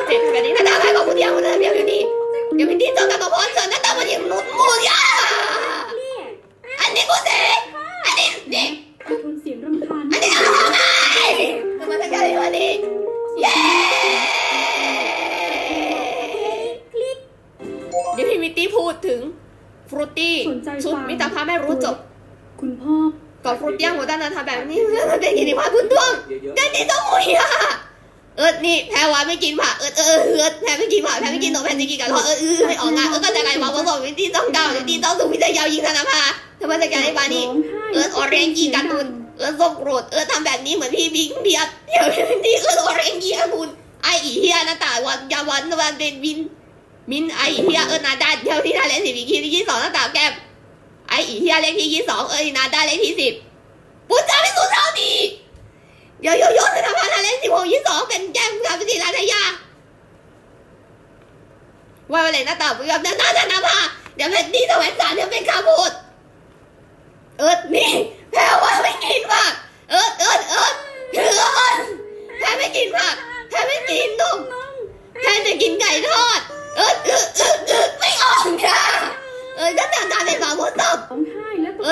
้องเจ็บแบบนี้นะตาใครบอกคุณเดียวคุณเดียวอยู่นี่เดี๋ยวพี่ตีต้องกับพ่อเจอหน้าตามันยังมุดมุดอะเนี่ยอันนี้กูเสกอันนี้นี่คุณทนเสียงรำคาญอันนี้เอาไงทำไมต้องการอย่นี้เย้เดี๋ยวพี่มิตตี้พูดถึงฟรุตตี้ชุดมิตรภาพไม่รู้จบ คุณพ่อกับฟรุตตี้หัวด้านนั้นทำแบบนี้มันเป็นกินผักคุณต้วงเยอะได้ที่ต้องหมดอะ เอิร์ดนี่แพรวาไม่กินผักเอิร์ดเออเอิร์ดแพรไม่กินผักแพรไม่กินนมแพรจะกินกับทอดเอิร์ดเออไม่ออกงานเอิร์ดก็จะไงบอกว่าบอกวิธีต้องดาววิธีต้องสูงวิธียาวยิงธนาภาทำไมจะแกได้บานี่ร้องไห้เอิร์ดออเรนจีการ์ตูนเอิร์ดส้มโกรธเอิร์ดทำแบบนี้เหมือนพี่บิงเบียดเดี๋ยวนี่เอิร์ดออเรนจีการ์ตูนไออีเฮียนะตาวันยาวันวันเป็นมินมินไออีเฮียเอิร์ดนาดาเดี๋ยวที่นาเล่นสิบอีกทีที่สองนะตาแก้มไออีเฮียเล่นที่ยี่สองเอิร์ดนาดาเล่นที่สิบปุจจาพิสุทธิ์เท่านี้โยโยโย่ธนาภา เล่นสิบหกยี่สองเป็นแก้มกับพิธีรัตยาว่าอะไรนะตาเพื่อนนะนาธนาภาเดี๋ยวเป็นนี่สวัสดิ์เดี๋ยวเป็นคำพูดเอิร์ดนี่แพรว่าไม่กินผักเอิร์ดเอิร์ดเอิร์ดเอิร์ดแพรไม่กินผักแพรไม่กินนมแพรจะกินไก่ทอด เอิร์ดเอิร์ดเอิร์ดเอิ่ดไม่ออกนะเอิร์ดก็ทำตามในความพูดตบร้องไห้